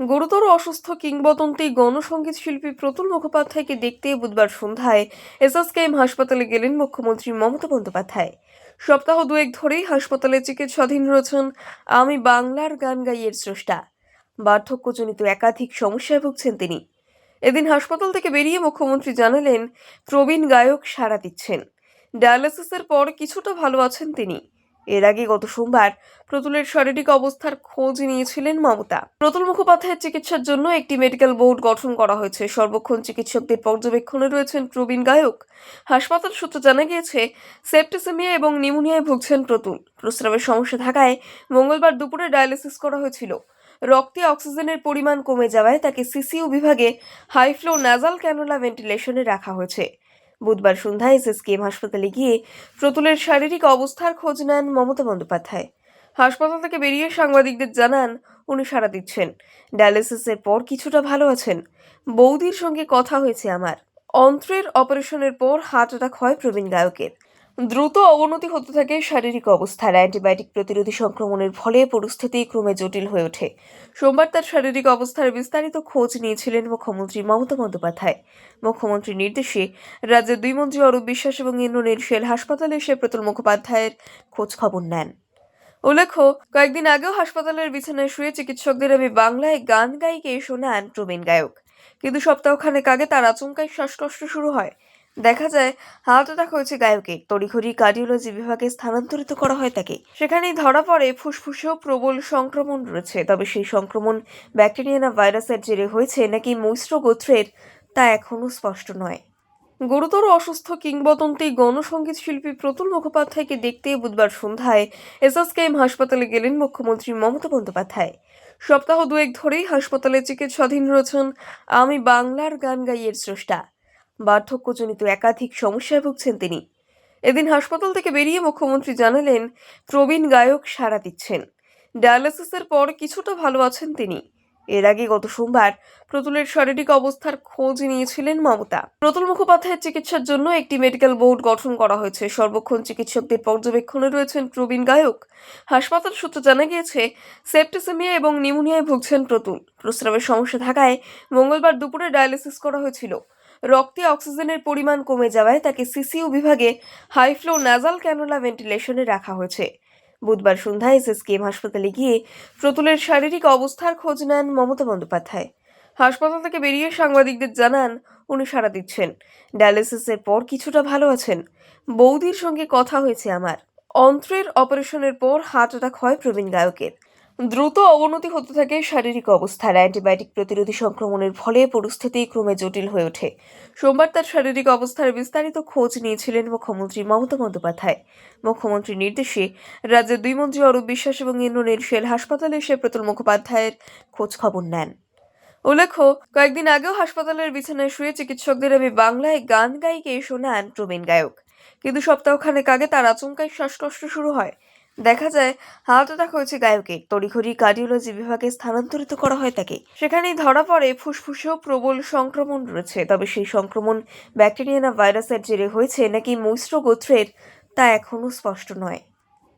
গুরুতর অসুস্থ কিংবদন্তি গণসঙ্গীত শিল্পী প্রতুল মুখোপাধ্যায়কে দেখতে বুধবার সন্ধ্যায় এসএসকেএম হাসপাতালে গেলেন মুখ্যমন্ত্রী মমতা বন্দ্যোপাধ্যায়। সপ্তাহ দুয়েক ধরেই হাসপাতালে চিকিৎসাধীন রয়েছেন আমি বাংলার গান গাইয়ের স্রষ্টা। বার্ধক্যজনিত একাধিক সমস্যায় ভুগছেন তিনি। এদিন হাসপাতাল থেকে বেরিয়ে মুখ্যমন্ত্রী জানালেন, প্রবীণ গায়ক সাড়া দিচ্ছেন। ডায়ালিসিসের পর কিছুটা ভালো আছেন তিনি। এর আগে গত সোমবার প্রতুলের শারীরিক অবস্থার খোঁজ নিয়েছিলেন মমতা। প্রতুল মুখোপাধ্যায়ের চিকিৎসার জন্য একটি মেডিকেল বোর্ড গঠন করা হয়েছে। সর্বক্ষণ চিকিৎসকদের পর্যবেক্ষণে রয়েছেন প্রবীণ গায়ক। হাসপাতাল সূত্রে জানা গিয়েছে, সেপ্টিসেমিয়া এবং নিউমোনিয়ায় ভুগছেন প্রতুল। প্রস্রাবের সমস্যা থাকায় মঙ্গলবার দুপুরে ডায়ালিসিস করা হয়েছিল। রক্তে অক্সিজেনের পরিমাণ কমে যাওয়ায় তাকে সিসিইউ বিভাগে হাই ফ্লো নাজাল ক্যানোলা ভেন্টিলেশনে রাখা হয়েছে। বুধবার সন্ধ্যায় এসএসকেএম হাসপাতালে গিয়ে প্রতুলের শারীরিক অবস্থার খোঁজ নেন মমতা বন্দ্যোপাধ্যায়। হাসপাতাল থেকে বেরিয়ে সাংবাদিকদের জানান, উনি সাড়া দিচ্ছেন। ডায়ালিসিসের পর কিছুটা ভালো আছেন। বৌদির সঙ্গে কথা হয়েছে আমার। অন্ত্রের অপারেশনের পর হার্ট অ্যাটাক হয় প্রবীণ গায়কের। দ্রুত অবনতি হতে থাকে শারীরিক অবস্থার অ্যান্টিবায়োটিক প্রতিরোধী সংক্রমণের ফলে পরিস্থিতি ক্রমে জটিল হয়ে ওঠে। সোমবার তার শারীরিক অবস্থার বিস্তারিত খোঁজ নিয়েছিলেন মুখ্যমন্ত্রী মমতা বন্দ্যোপাধ্যায়। মুখ্যমন্ত্রীর নির্দেশে রাজ্যের দুই মন্ত্রী অরূপ বিশ্বাস এবং ইন্দ্রনীল সেল হাসপাতালে এসে প্রতুল মুখোপাধ্যায়ের খোঁজ খবর নেন। উল্লেখ্য, কয়েকদিন আগেও হাসপাতালের বিছানায় শুয়ে চিকিৎসকদের আমি বাংলায় গান গাইকে শোনান প্রবীণ গায়ক। কিন্তু সপ্তাহখানেক আগে তার আচমকাই শ্বাসকষ্ট শুরু হয়। দেখা যায় হার্ট অ্যাটাক হয়েছে গায়কে তড়িঘড়ি কার্ডিওলজি বিভাগে স্থানান্তরিত করা হয় তাকে। সেখানেই ধরা পড়ে ফুসফুসেও প্রবল সংক্রমণ রয়েছে। তবে সেই সংক্রমণ ব্যাকটেরিয়া না ভাইরাসের জেরে হয়েছে নাকি মৈশ্র গোত্রের, তা এখনও স্পষ্ট নয়। গুরুতর অসুস্থ কিংবদন্তি গণসঙ্গীত শিল্পী প্রতুল মুখোপাধ্যায়কে দেখতে বুধবার সন্ধ্যায় এসএসকেএম হাসপাতালে গেলেন মুখ্যমন্ত্রী মমতা বন্দ্যোপাধ্যায়। সপ্তাহ দুয়েক ধরেই হাসপাতালে চিকিৎসাধীন রয়েছেন আমি বাংলার গান গাইয়ের স্রষ্টা। বার্ধক্যজনিত একাধিক সমস্যায় ভুগছেন তিনি। এদিন হাসপাতাল থেকে বেরিয়ে মুখ্যমন্ত্রী জানালেন, প্রবীণ গায়ক সাড়া দিচ্ছেন। ডায়ালিসিসের পর কিছুটা ভালো আছেন তিনি। এর আগে গত সোমবার প্রতুলের শারীরিক অবস্থার খোঁজ নিয়েছিলেন মমতা। প্রতুল মুখোপাধ্যায়ের চিকিৎসার জন্য একটি মেডিকেল বোর্ড গঠন করা হয়েছে। সর্বক্ষণ চিকিৎসকদের পর্যবেক্ষণে রয়েছেন প্রবীণ গায়ক। হাসপাতাল সূত্রে জানা গিয়েছে, সেপ্টিসেমিয়া এবং নিউমোনিয়ায় ভুগছেন প্রতুল। প্রস্রাবের সমস্যা থাকায় মঙ্গলবার দুপুরে ডায়ালিসিস করা হয়েছিল। রক্তে অক্সিজেনের পরিমাণ কমে যাওয়ায় তাকে সিসিইউ বিভাগে হাই ফ্লো নাজাল ক্যানোলা ভেন্টিলেশনে রাখা হয়েছে। বুধবার সন্ধ্যায় এসএসকেএম হাসপাতালে গিয়ে প্রতুলের শারীরিক অবস্থার খোঁজ নেন মমতা বন্দ্যোপাধ্যায়। হাসপাতাল থেকে বেরিয়ে সাংবাদিকদের জানান, উনি সাড়া দিচ্ছেন। ডায়ালিসিসের পর কিছুটা ভালো আছেন। বৌদির সঙ্গে কথা হয়েছে আমার। অন্ত্রের অপারেশনের পর হার্ট অ্যাটাক হয় প্রবীণ গায়কের। দ্রুত অবনতি হতে থাকে শারীরিক অবস্থার অ্যান্টিবায়োটিক প্রতিরোধী সংক্রমণের ফলে পরিস্থিতি ক্রমে জটিল হয়ে ওঠে। সোমবার তার শারীরিক অবস্থার বিস্তারিত খোঁজ নিয়েছিলেন মুখ্যমন্ত্রী মমতা বন্দ্যোপাধ্যায়। মুখ্যমন্ত্রীর নির্দেশে রাজ্যের দুই মন্ত্রী অরূপ বিশ্বাস এবং ইন্দ্রনীল সেল হাসপাতালে এসে প্রতুল মুখোপাধ্যায়ের খোঁজ খবর নেন। উল্লেখ্য, কয়েকদিন আগেও হাসপাতালের বিছানায় শুয়ে চিকিৎসকদের আমি বাংলায় গান গাইকে শোনান প্রবীণ গায়ক। কিন্তু সপ্তাহখানেক আগে তার আচমকাই শ্বাসকষ্ট শুরু হয়। দেখা যায় হার্ট দেখা হয়েছে গায়কে তড়িঘড়ি কার্ডিওলজি বিভাগে স্থানান্তরিত করা হয় তাকে। সেখানেই ধরা পড়ে ফুসফুসেও প্রবল সংক্রমণ রয়েছে। তবে সেই সংক্রমণ ব্যাকটেরিয়া না ভাইরাসের জেরে হয়েছে নাকি মৈশ্র গোত্রের, তা এখনও স্পষ্ট নয়।